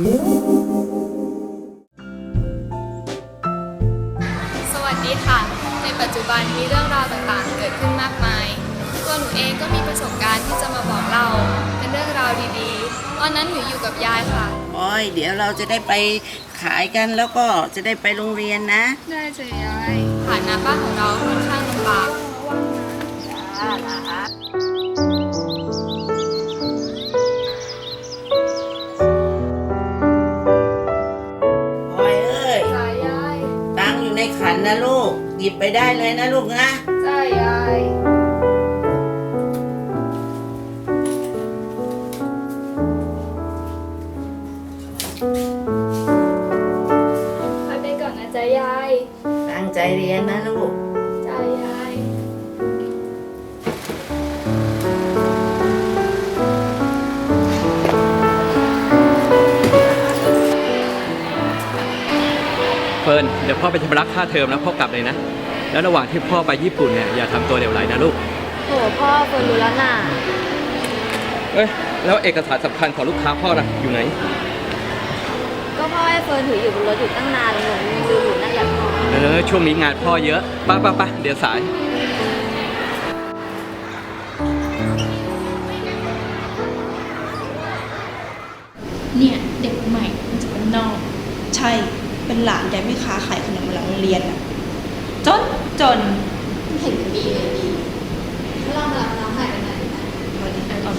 สวัสดีค่ะ ในปัจจุบันมีเรื่องราวต่างๆ เกิดขึ้นมากมาย ตัวหนูเองก็มีประสบการณ์ที่จะมาบอกเล่าเป็นเรื่องราวดีๆ ตอนนั้นหนูอยู่กับยายค่ะ โอ้ยเดี๋ยวเราจะได้ไปขายกันแล้วก็จะได้ไปโรงเรียนนะ ได้จ้ะยายฐานะบ้านของเราค่อนข้างลำบากโไปได้เลยนะลูกนะจ้ายายไปไปก่อนนะจ๊ะยายตั้งใจเรียนนะลูก จ้ายาย เฟิร์นเดี๋ยวพ่อไปชำระค่าเทอมแล้วพ่อกลับเลยนะ แล้วระหว่างที่พ่อไปญี่ปุ่นเนี่ยอย่าทำตัวเดี๋ยวไหลนะลูกโหพ่อเฟิร์นรู้แล้วน่ะเอ้ยแล้วเอกสารสำคัญของลูกค้าพ่อนะอยู่ไหนก็พ่อให้เฟิร์นถืออยู่บนรถอยู่ตั้งนานหนูยังดูอยู่นั่นแหละพ่อเออช่วงนี้งานพ่อเยอะไป้าป้าป้าเดี๋ยวสาย เนี่ย เด็กใหม่มันจะเป็นนอก ใช่ เป็นหลานยายแม่ค้าขายขนมมาหลังโรงเรียนอะจน จนเห็นดีเลยดีถ้าเรามารับน้องใหม่กันหน่อยนะวันนี้เอา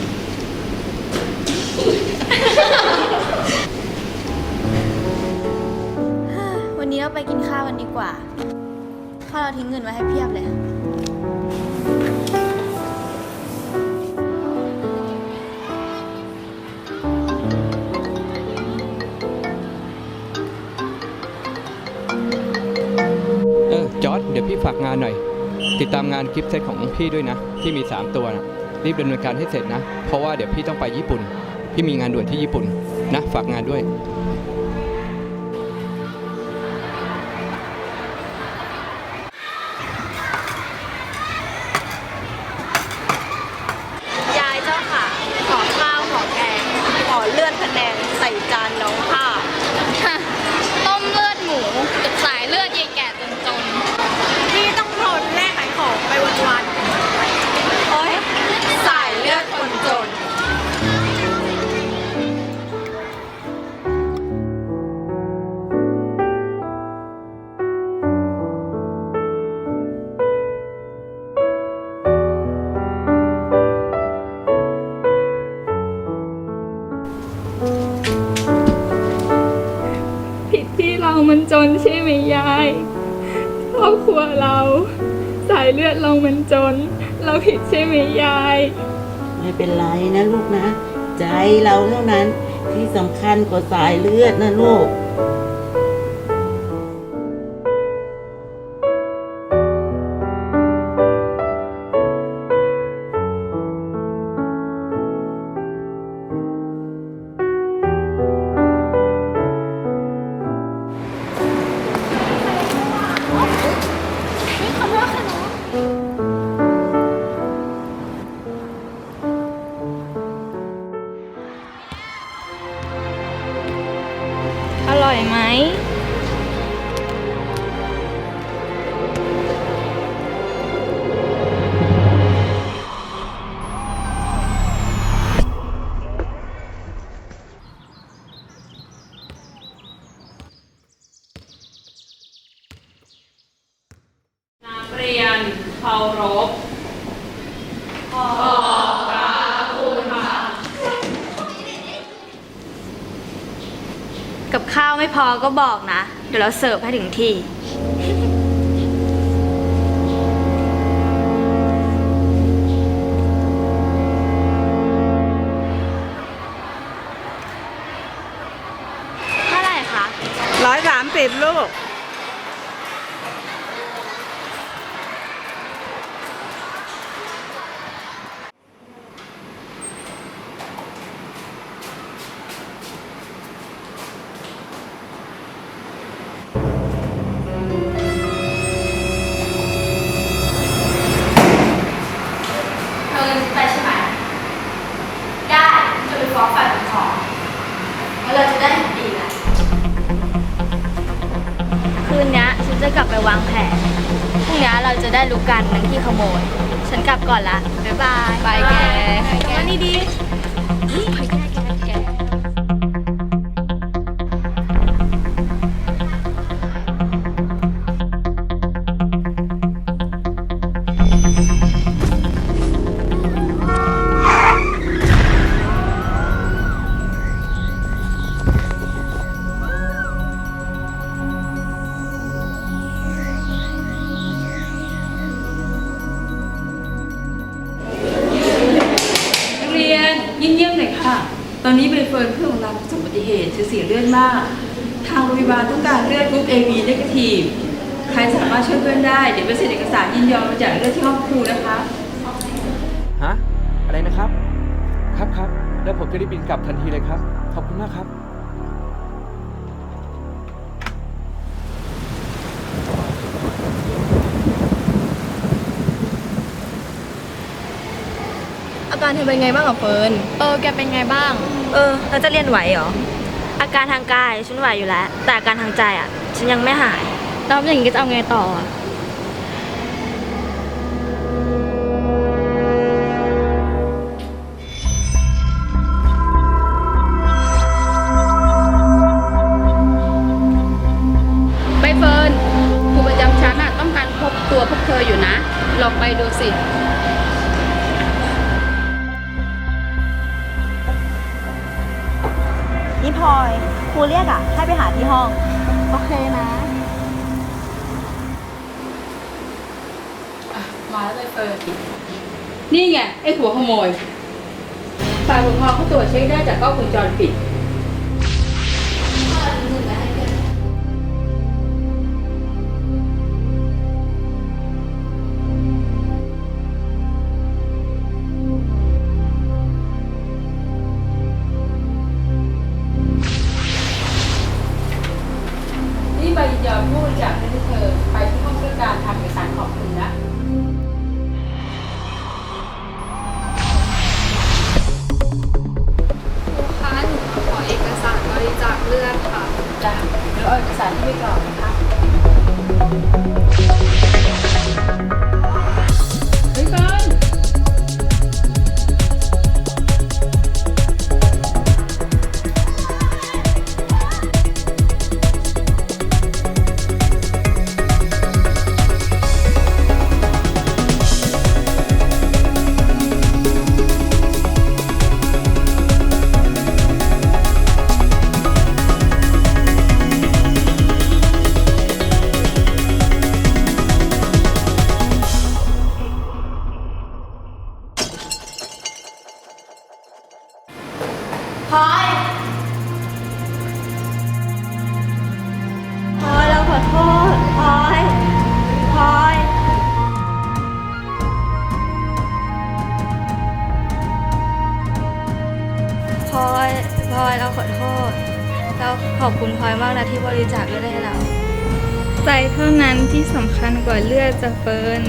วันนี้เราไปกินข้าวกันดีกว่าพ่อเราทิ้งเงินไว้ให้เพียบเลย อดเดี๋ยวพี่ฝากงานหน่อย ติดตามงานกิฟต์เซตของพี่ด้วยนะ ที่มี 3 ตัวนะรีบดำเนินการให้เสร็จนะ เพราะว่าเดี๋ยวพี่ต้องไปญี่ปุ่น พี่มีงานด่วนที่ญี่ปุ่นนะ ฝากงานด้วย ผิดที่เรามันจนใช่ไหมยายครอบครัวเรา สายเลือดเรามันจน เราผิดใช่ไหมยาย ไม่เป็นไรนะลูกนะ ใจเราเท่านั้นที่สำคัญกว่าสายเลือดนะลูก ารพขอบพระคุณค่ะ กับข้าวไม่พอก็บอกนะ เดี๋ยวเราเสิร์ฟให้ถึงที่ เท่าไหร่คะ ร้อยสามสิบลูก กันนังที่ขโมยฉันกลับก่อนละ บ๊ายบาย ไป มาก ทางโรงพยาบาลต้องการเลือดกรุ๊ป AB negative ใครสามารถช่วยเพื่อนได้ เดี๋ยวไปเซ็นเอกสารยินยอมมาจากเลือดที่ห้องครูนะคะ ฮะ อะไรนะครับ ครับครับ แล้วผมจะรีบบินกลับทันทีเลยครับ ขอบคุณมากครับ อาการเธอเป็นไงบ้างอะเฟิร์น เออ แกเป็นไงบ้าง เออ เราจะเรียนไหวเหรอ อาการทางกายฉันไหวอยู่แล้ว แต่อาการทางใจอะ ฉันยังไม่หายแล้วอย่างนี้จะเอาไงต่อ นี่พลอยครูเรียกอะ ให้ไปหาที่ห้อง โอเคนะมาแล้วใบเฟิร์นนี่ไง ไอ้หัวขโมยฝ่ายปกครองเขาตรวจเช็คได้จากกล้องวงจรปิด ลอยมากนะที่บริจาคเลือดให้เรา ใจเท่านั้นที่สำคัญกว่าเลือดจะเฟิร์น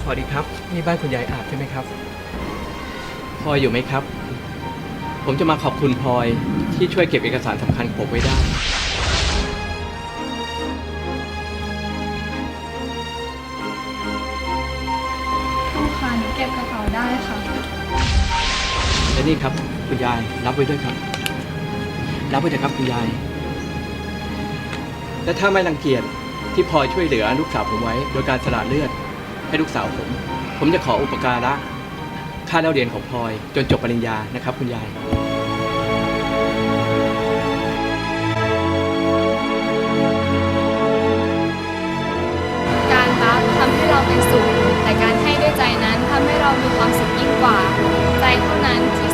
สวัสดีครับนี่บ้านคุณยายอาบใช่ไหมครับพลอยอยู่ไหมครับ ผมจะมาขอบคุณพลอยที่ช่วยเก็บเอกสารสำคัญของผมไว้ได้ครูคะหนูเก็บกระเป๋าได้ค่ะ และนี่ครับคุณยายรับไว้ด้วยครับ รับไว้เถอะครับคุณยาย และถ้าไม่รังเกียจที่พลอยช่วยเหลือลูกสาวผมไว้ โดยการสละเลือด ให้ลูกสาวผม ผมจะขออุปการะค่าเล่าเรียนของพลอย จนจบปริญญานะครับ คุณยายการรับทำให้เราเป็นสุขแต่ การให้ด้วยใจนั้นทำให้เรามีความสุขยิ่งกว่า ใจเท่านั้นที่